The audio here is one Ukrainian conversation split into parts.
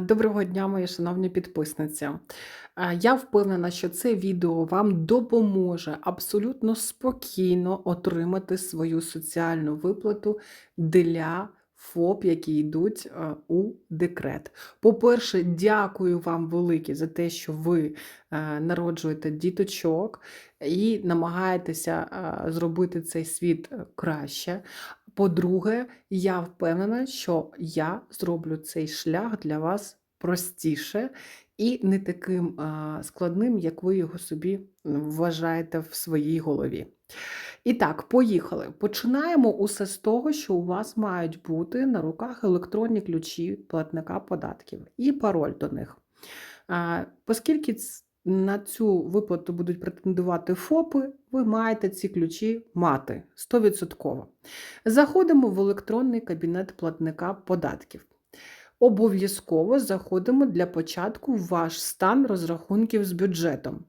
Доброго дня, мої шановні підписниці. Е, Я впевнена, що це відео вам допоможе абсолютно спокійно отримати свою соціальну виплату для ФОП, які йдуть е, у декрет. По-перше, дякую вам велике за те, що ви е, народжуєте діточок і намагаєтеся зробити цей світ краще. По-друге, я впевнена, що я зроблю цей шлях для вас простіше і не таким складним, як ви його собі вважаєте в своїй голові. І так, поїхали. Починаємо усе з того, що у вас мають бути на руках електронні ключі платника податків і пароль до них. Оскільки на цю виплату будуть претендувати ФОПи, ви маєте ці ключі мати 100%. Заходимо в електронний кабінет платника податків. Обов'язково заходимо для початку в ваш стан розрахунків з бюджетом.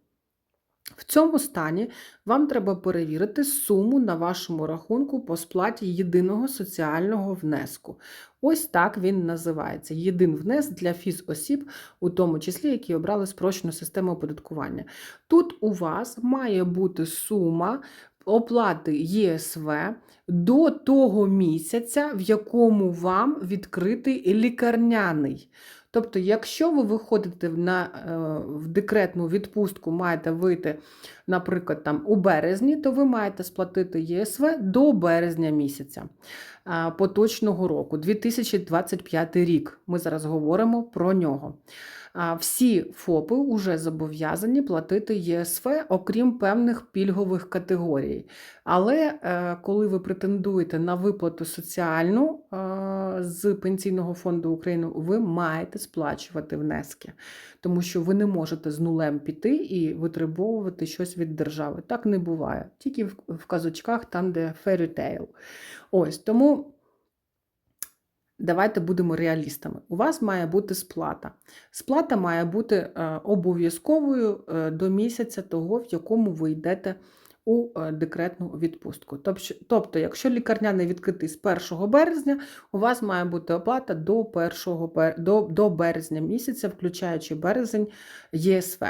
В цьому стані вам треба перевірити суму на вашому рахунку по сплаті єдиного соціального внеску. Ось так він називається. Єдин внес для фізосіб, у тому числі, які обрали спрощену систему оподаткування. Тут у вас має бути сума оплати ЄСВ до того місяця, в якому вам відкритий лікарняний. Тобто, якщо ви виходите на, е, в декретну відпустку, маєте вийти, наприклад, там, у березні, то ви маєте сплатити ЄСВ до березня місяця поточного року, 2025 рік. Ми зараз говоримо про нього. Всі ФОПи вже зобов'язані платити ЄСВ, окрім певних пільгових категорій. Але е, коли ви претендуєте на виплату соціальну е, з Пенсійного фонду України, ви маєте сплачувати внески, тому що ви не можете з нулем піти і витребовувати щось від держави. Так не буває. Тільки в, казочках, там, де fairy tale. Ось тому. Давайте будемо реалістами. У вас має бути сплата. Сплата має бути е, обов'язковою е, до місяця того, в якому ви йдете у е, декретну відпустку. Тобто, якщо лікарняний відкритий з 1 березня, у вас має бути оплата до 1 до, до березня місяця, включаючи березень ЄСВ.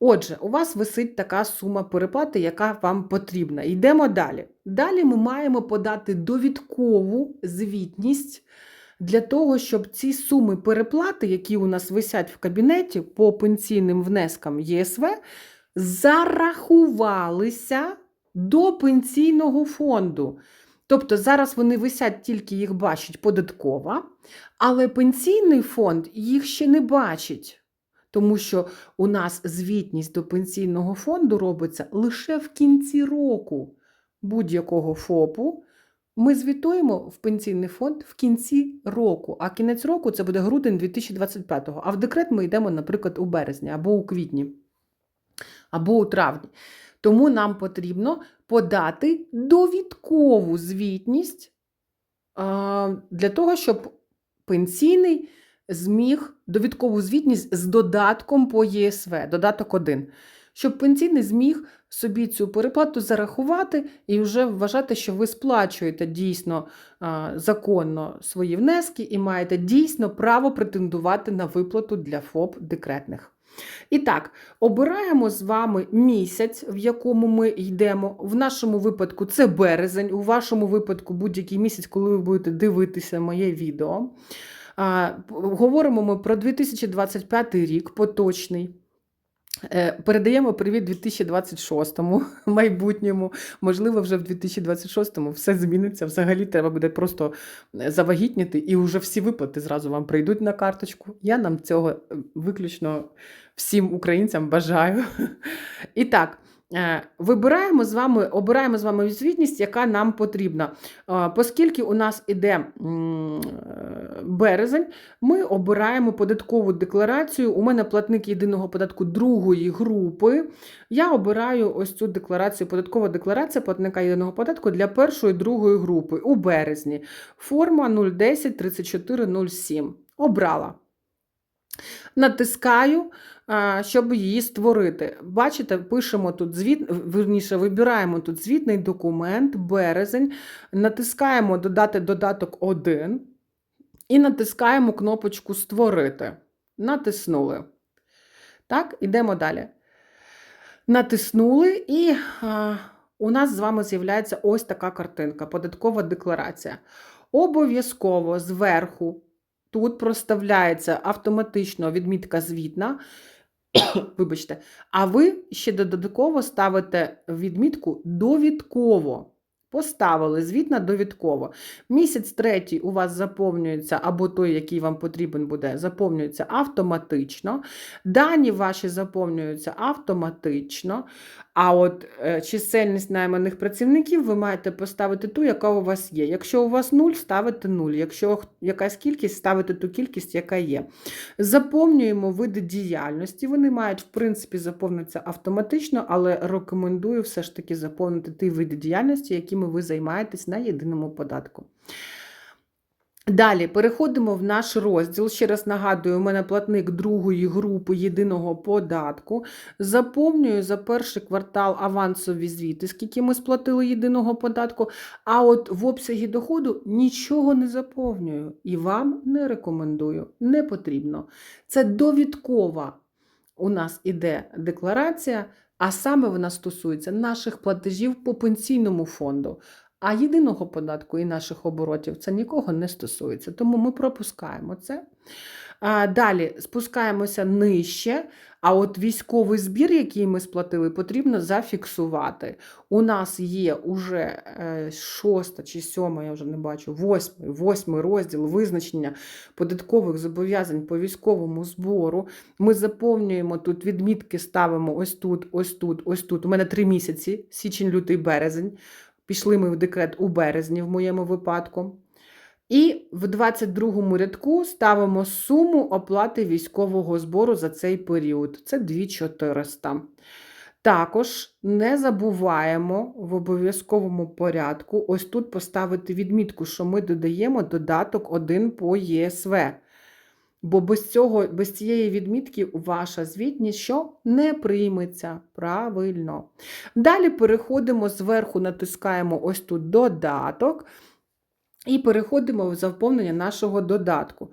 Отже, у вас висить така сума переплати, яка вам потрібна. Йдемо далі. Далі ми маємо подати довідкову звітність для того, щоб ці суми переплати, які у нас висять в кабінеті по пенсійним внескам ЄСВ, зарахувалися до пенсійного фонду. Тобто зараз вони висять, тільки їх бачить податкова, але пенсійний фонд їх ще не бачить. Тому що у нас звітність до пенсійного фонду робиться лише в кінці року будь-якого ФОПу. Ми звітуємо в пенсійний фонд в кінці року, а кінець року це буде грудень 2025-го. А в декрет ми йдемо, наприклад, у березні або у квітні, або у травні. Тому нам потрібно подати довідкову звітність для того, щоб пенсійний зміг довідкову звітність з додатком по ЄСВ, додаток 1, щоб пенсійний зміг собі цю переплату зарахувати і вже вважати, що ви сплачуєте дійсно законно свої внески і маєте дійсно право претендувати на виплату для ФОП декретних. І так, обираємо з вами місяць, в якому ми йдемо. В нашому випадку це березень, у вашому випадку будь-який місяць, коли ви будете дивитися моє відео. Говоримо ми про 2025 рік, поточний. Е, Передаємо привіт 2026 майбутньому. Можливо, вже в 2026 все зміниться. Взагалі треба буде просто е, завагітніти, і вже всі виплати зразу вам прийдуть на карточку. Я нам цього е, виключно всім українцям бажаю. І так. Е, Вибираємо з вами, обираємо з вами звітність, яка нам потрібна. Е, Оскільки у нас іде березень, ми обираємо податкову декларацію. У мене платник єдиного податку другої групи. Я обираю ось цю декларацію, податкова декларація платника єдиного податку для першої другої групи у березні. Форма 010 34 07. Обрала. Натискаю, щоб її створити. Бачите, пишемо тут звіт, верніше, вибираємо тут звітний документ, березень, натискаємо додати додаток 1. І натискаємо кнопочку Створити. Натиснули. Так, ідемо далі. Натиснули, і а, у нас з вами з'являється ось така картинка податкова декларація. Обов'язково зверху тут проставляється автоматично відмітка звітна. Вибачте, а ви ще додатково ставите відмітку довідково. Поставили звітна довідково. Місяць третій у вас заповнюється, або той, який вам потрібен буде, заповнюється автоматично. Дані ваші заповнюються автоматично. А от е, чисельність найманих працівників ви маєте поставити ту, яка у вас є. Якщо у вас нуль, ставите нуль. Якщо якась кількість, ставите ту кількість, яка є. Заповнюємо види діяльності. Вони мають, в принципі, заповнитися автоматично, але рекомендую все ж таки заповнити ті види діяльності, якими ви займаєтесь на єдиному податку. Далі переходимо в наш розділ. Ще раз нагадую, у мене платник другої групи єдиного податку. Заповнюю за перший квартал авансові звіти, скільки ми сплатили єдиного податку. А от в обсягі доходу нічого не заповнюю і вам не рекомендую, не потрібно. Це довідкова у нас іде декларація, а саме вона стосується наших платежів по пенсійному фонду. А єдиного податку і наших оборотів це нікого не стосується. Тому ми пропускаємо це. Далі спускаємося нижче. А от військовий збір, який ми сплатили, потрібно зафіксувати. У нас є уже е, шоста чи сьома, я вже не бачу, восьмий, восьмий розділ визначення податкових зобов'язань по військовому збору. Ми заповнюємо тут відмітки, ставимо ось тут, ось тут, ось тут. У мене три місяці: січень, лютий, березень. Пішли ми в декрет у березні в моєму випадку. І в 22-му рядку ставимо суму оплати військового збору за цей період. Це 2400. Також не забуваємо в обов'язковому порядку ось тут поставити відмітку, що ми додаємо додаток 1 по ЄСВ. Бо без, цього, без цієї відмітки ваша звітність що не прийметься правильно. Далі переходимо зверху, натискаємо ось тут додаток і переходимо в заповнення нашого додатку.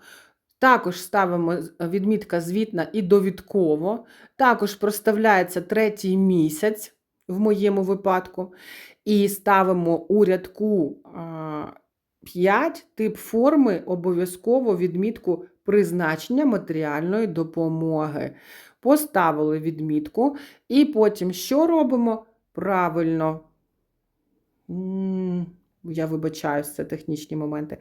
Також ставимо відмітка звітна і довідково. Також проставляється третій місяць в моєму випадку. І ставимо у рядку 5 тип форми обов'язково відмітку призначення матеріальної допомоги. Поставили відмітку, і потім що робимо? Правильно. Я вибачаюсь, це технічні моменти.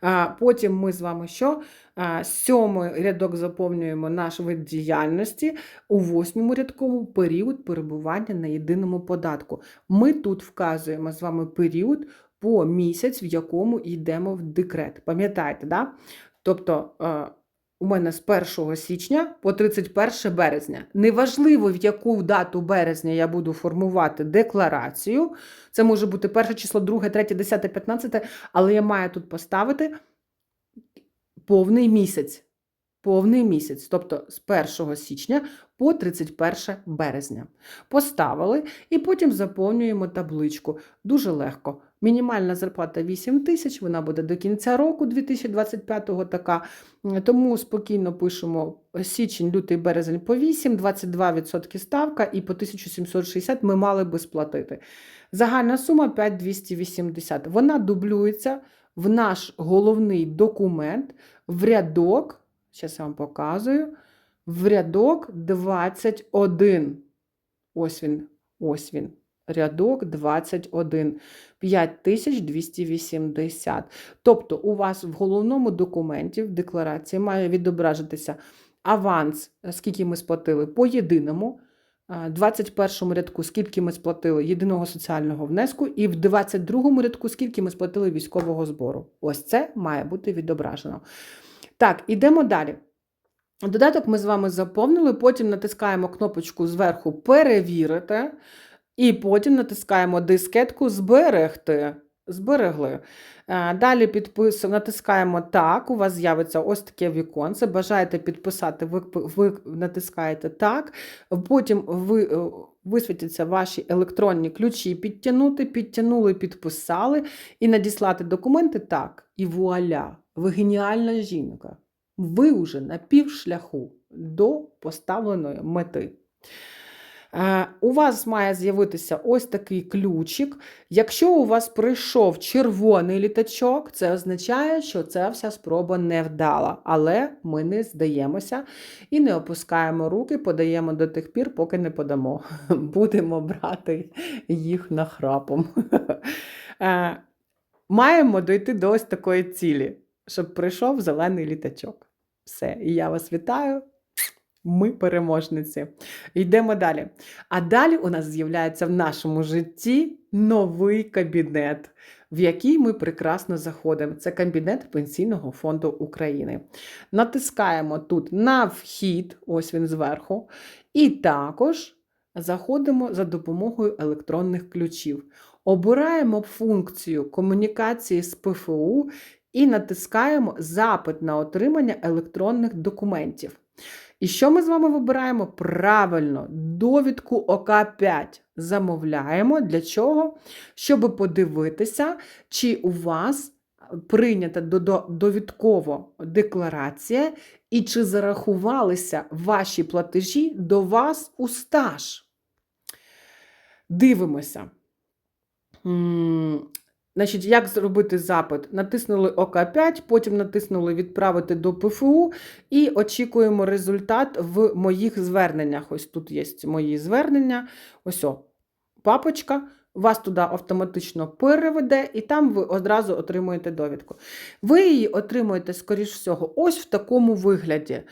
А, Потім ми з вами що? А, Сьомий рядок заповнюємо наш вид діяльності, у восьмому рядковому період перебування на єдиному податку. Ми тут вказуємо з вами період по місяць, в якому йдемо в декрет. Пам'ятаєте, да? Тобто у мене з 1 січня по 31 березня. Неважливо, в яку дату березня я буду формувати декларацію. Це може бути перше число, друге, третє, десяте, п'ятнадцяте, але я маю тут поставити повний місяць. Повний місяць, тобто з 1 січня по 31 березня. Поставили і потім заповнюємо табличку. Дуже легко. Мінімальна зарплата 8 тисяч, вона буде до кінця року 2025-го така. Тому спокійно пишемо січень, лютий, березень по 8, 22% ставка і по 1760 ми мали би сплатити. Загальна сума 5280. Вона дублюється в наш головний документ в рядок, зараз я вам показую, в рядок 21. Ось він, ось він. Рядок 21. 5280. Тобто у вас в головному документі, в декларації має відображитися аванс, скільки ми сплатили по єдиному, е, 21 рядку, скільки ми сплатили єдиного соціального внеску, і в 22 рядку, скільки ми сплатили військового збору. Ось це має бути відображено. Так, ідемо далі. Додаток ми з вами заповнили, потім натискаємо кнопочку зверху Перевірити, і потім натискаємо дискетку Зберегти. Зберегли. Е, Далі підписуємо, натискаємо так. У вас з'явиться ось таке віконце. Бажаєте підписати, ви, ви натискаєте так. Потім ви, е, висвітяться ваші електронні ключі підтягнути, підтягнули, підписали і надіслати документи так. І вуаля! ви геніальна жінка. Ви вже на півшляху до поставленої мети. Е, У вас має з'явитися ось такий ключик. Якщо у вас прийшов червоний літачок, це означає, що ця вся спроба не вдала. Але ми не здаємося і не опускаємо руки, подаємо до тих пір, поки не подамо. Будемо брати їх нахрапом. Е, Маємо дойти до ось такої цілі, щоб прийшов зелений літачок. Все, і я вас вітаю. Ми переможниці. Йдемо далі. А далі у нас з'являється в нашому житті новий кабінет, в який ми прекрасно заходимо. Це кабінет Пенсійного фонду України. Натискаємо тут на вхід, ось він зверху, і також заходимо за допомогою електронних ключів. Обираємо функцію комунікації з ПФУ і натискаємо Запит на отримання електронних документів. І що ми з вами вибираємо? Правильно, довідку ОК5 замовляємо. Для чого? Щоб подивитися, чи у вас прийнята довідково декларація, і чи зарахувалися ваші платежі до вас у стаж. Дивимося. Значить, як зробити запит? Натиснули ОК5, потім натиснули Відправити до ПФУ і очікуємо результат в моїх зверненнях. Ось тут є мої звернення. Ось о, папочка. Вас туди автоматично переведе, і там ви одразу отримуєте довідку. Ви її отримуєте, скоріш всього, ось в такому вигляді.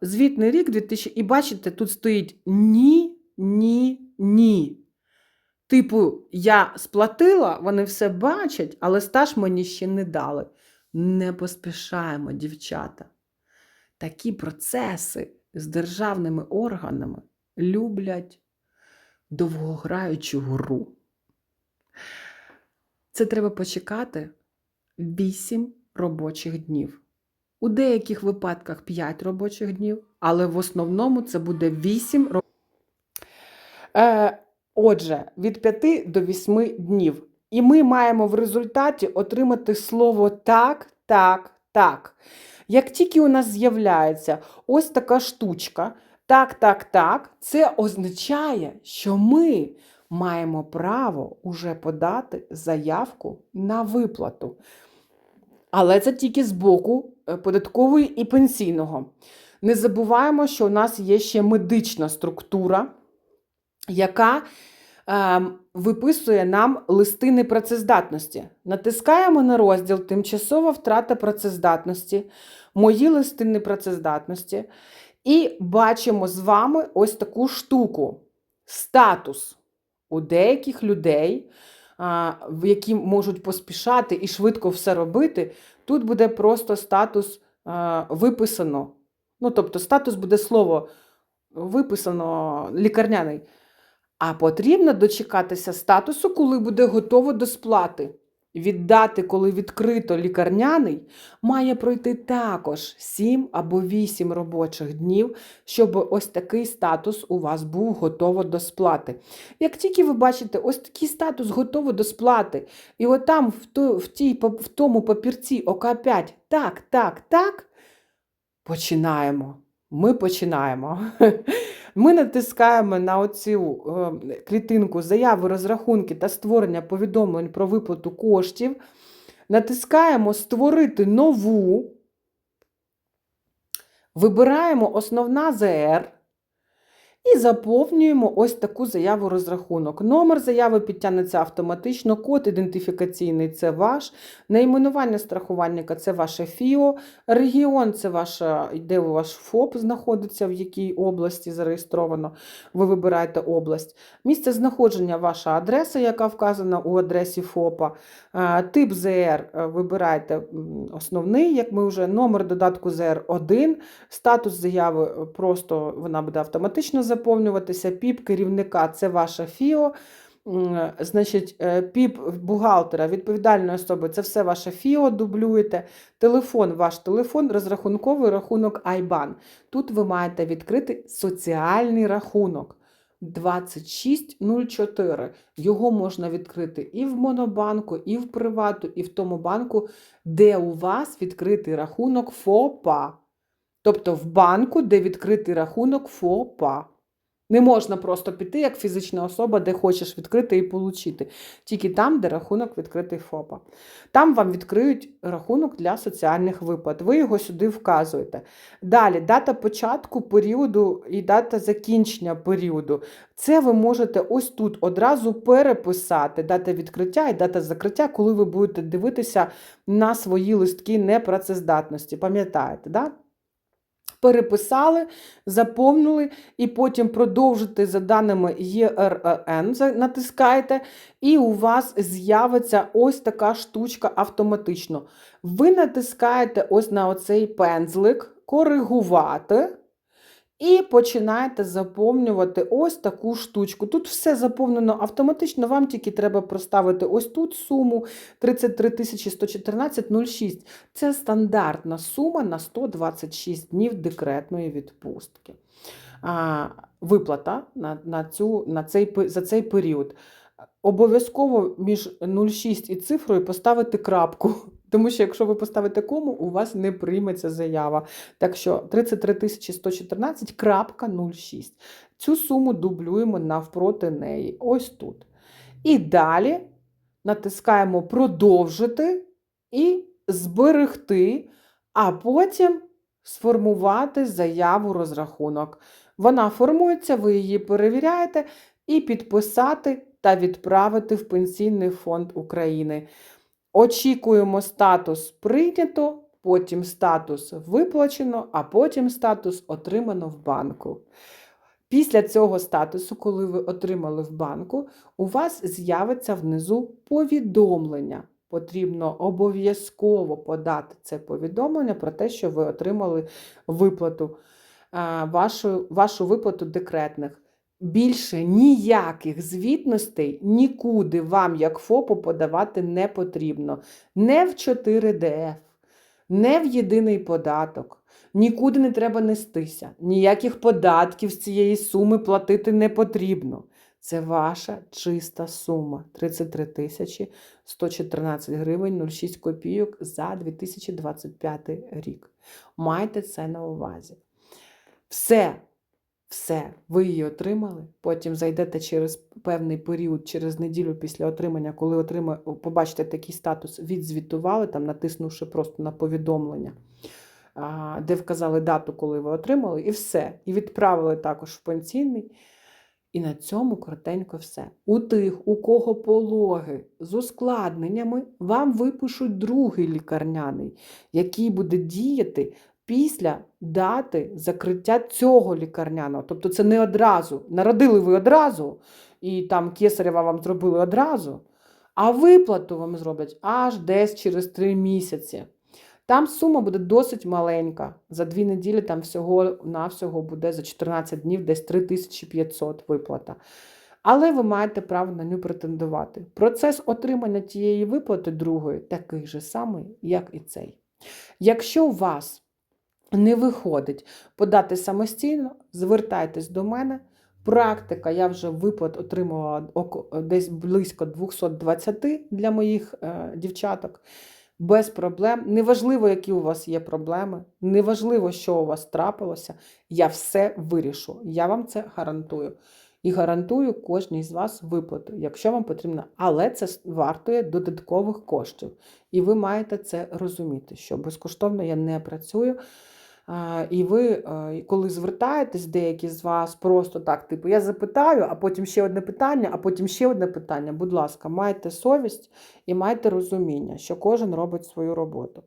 Звітний рік 2000, і бачите, тут стоїть ні, ні, ні. Типу, я сплатила, вони все бачать, але стаж мені ще не дали. Не поспішаємо, дівчата. Такі процеси з державними органами люблять довгограючу гру. Це треба почекати 8 робочих днів. У деяких випадках 5 робочих днів, але в основному це буде 8 робочих Е, Отже, від 5 до 8 днів. І ми маємо в результаті отримати слово так, так, так. Як тільки у нас з'являється ось така штучка, так, так, так, це означає, що ми маємо право уже подати заявку на виплату. Але це тільки з боку е, податкової і пенсійного. Не забуваємо, що у нас є ще медична структура, яка виписує нам листи непрацездатності. Натискаємо на розділ Тимчасова втрата працездатності, мої листи непрацездатності, і бачимо з вами ось таку штуку: статус у деяких людей, які можуть поспішати і швидко все робити. Тут буде просто статус виписано. Ну, тобто, статус буде слово виписано лікарняний. А потрібно дочекатися статусу, коли буде готово до сплати. Віддати, коли відкрито лікарняний, має пройти також 7 або 8 робочих днів, щоб ось такий статус у вас був готово до сплати. Як тільки ви бачите, ось такий статус готово до сплати, і от там в, ту, в, тій, в тому папірці ОК5 так, так, так, починаємо. Ми починаємо. Ми натискаємо на оцю е, клітинку заяви, розрахунки та створення повідомлень про виплату коштів. Натискаємо Створити нову. Вибираємо основна ЗР і заповнюємо ось таку заяву розрахунок. Номер заяви підтягнеться автоматично, код ідентифікаційний це ваш, найменування страхувальника це ваше ФІО, регіон це ваша, де ваш ФОП знаходиться, в якій області зареєстровано. Ви вибираєте область. Місце знаходження ваша адреса, яка вказана у адресі ФОПа. Тип ЗР е, вибираєте основний, як ми вже номер додатку ЗР1, статус заяви просто вона буде автоматично заповнюватися. ПІП керівника це ваше ФІО. Значить, е, ПІП бухгалтера, відповідальної особи це все ваше ФІО дублюєте. Телефон, ваш телефон, розрахунковий рахунок Айбан. Тут ви маєте відкрити соціальний рахунок. 2604. Його можна відкрити і в Монобанку, і в Привату, і в тому банку, де у вас відкритий рахунок ФОПа. Тобто в банку, де відкритий рахунок ФОПа. Не можна просто піти як фізична особа, де хочеш відкрити і отримати. Тільки там, де рахунок відкритий ФОПа. Там вам відкриють рахунок для соціальних виплат. Ви його сюди вказуєте. Далі, дата початку періоду і дата закінчення періоду. Це ви можете ось тут одразу переписати дата відкриття і дата закриття, коли ви будете дивитися на свої листки непрацездатності. Пам'ятаєте, да? Переписали, заповнили, і потім продовжити за даними ЄРН, натискаєте, і у вас з'явиться ось така штучка автоматично. Ви натискаєте ось на оцей пензлик, коригувати. І починаєте заповнювати ось таку штучку. Тут все заповнено автоматично, вам тільки треба проставити ось тут суму 33 114,06. Це стандартна сума на 126 днів декретної відпустки. А, виплата на, на, цю, на цей, за цей період. Обов'язково між 0,6 і цифрою поставити крапку. Тому що якщо ви поставите кому, у вас не прийметься заява. Так що 33 114,06. Цю суму дублюємо навпроти неї. Ось тут. І далі натискаємо продовжити і зберегти, а потім сформувати заяву розрахунок. Вона формується, ви її перевіряєте і підписати та відправити в Пенсійний фонд України. Очікуємо статус прийнято, потім статус виплачено, а потім статус отримано в банку. Після цього статусу, коли ви отримали в банку, у вас з'явиться внизу повідомлення. Потрібно обов'язково подати це повідомлення про те, що ви отримали виплату, вашу, вашу виплату декретних. Більше ніяких звітностей нікуди вам, як ФОПу, подавати не потрібно. Не в 4ДФ, не в єдиний податок. Нікуди не треба нестися. Ніяких податків з цієї суми платити не потрібно. Це ваша чиста сума 33 тисячі 114 гривень 06 копійок за 2025 рік. Майте це на увазі. Все, все, ви її отримали. Потім зайдете через певний період, через неділю після отримання, коли отрима, побачите такий статус, відзвітували, там, натиснувши просто на повідомлення, де вказали дату, коли ви отримали, і все. І відправили також в пенсійний. І на цьому коротенько все. У тих, у кого пологи з ускладненнями, вам випишуть другий лікарняний, який буде діяти після дати закриття цього лікарняного. Тобто це не одразу. Народили ви одразу, і там кесарева вам зробили одразу, а виплату вам зроблять аж десь через три місяці. Там сума буде досить маленька. За дві неділі там всього-навсього буде за 14 днів десь 3500 виплата. Але ви маєте право на нього претендувати. Процес отримання тієї виплати другої такий же самий, як і цей. Якщо у вас не виходить подати самостійно, звертайтесь до мене. Практика, я вже виплат отримувала десь близько 220 для моїх е, дівчаток. Без проблем. Неважливо, які у вас є проблеми, неважливо, що у вас трапилося. Я все вирішу. Я вам це гарантую. І гарантую кожній з вас виплату, якщо вам потрібно. Але це вартує додаткових коштів. І ви маєте це розуміти, що безкоштовно я не працюю. І ви, коли звертаєтесь, деякі з вас просто так, типу, я запитаю, а потім ще одне питання, а потім ще одне питання. Будь ласка, майте совість і майте розуміння, що кожен робить свою роботу.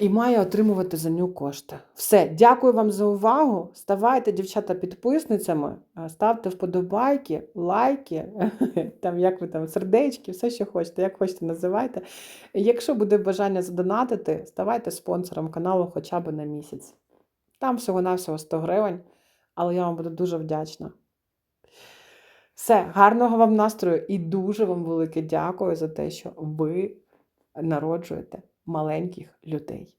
І має отримувати за нього кошти. Все, дякую вам за увагу. Ставайте, дівчата, підписницями, ставте вподобайки, лайки, там, як ви там, сердечки, все, що хочете, як хочете, називайте. Якщо буде бажання задонатити, ставайте спонсором каналу хоча б на місяць. Там всього-навсього 100 гривень, але я вам буду дуже вдячна. Все, гарного вам настрою і дуже вам велике дякую за те, що ви народжуєте маленьких людей.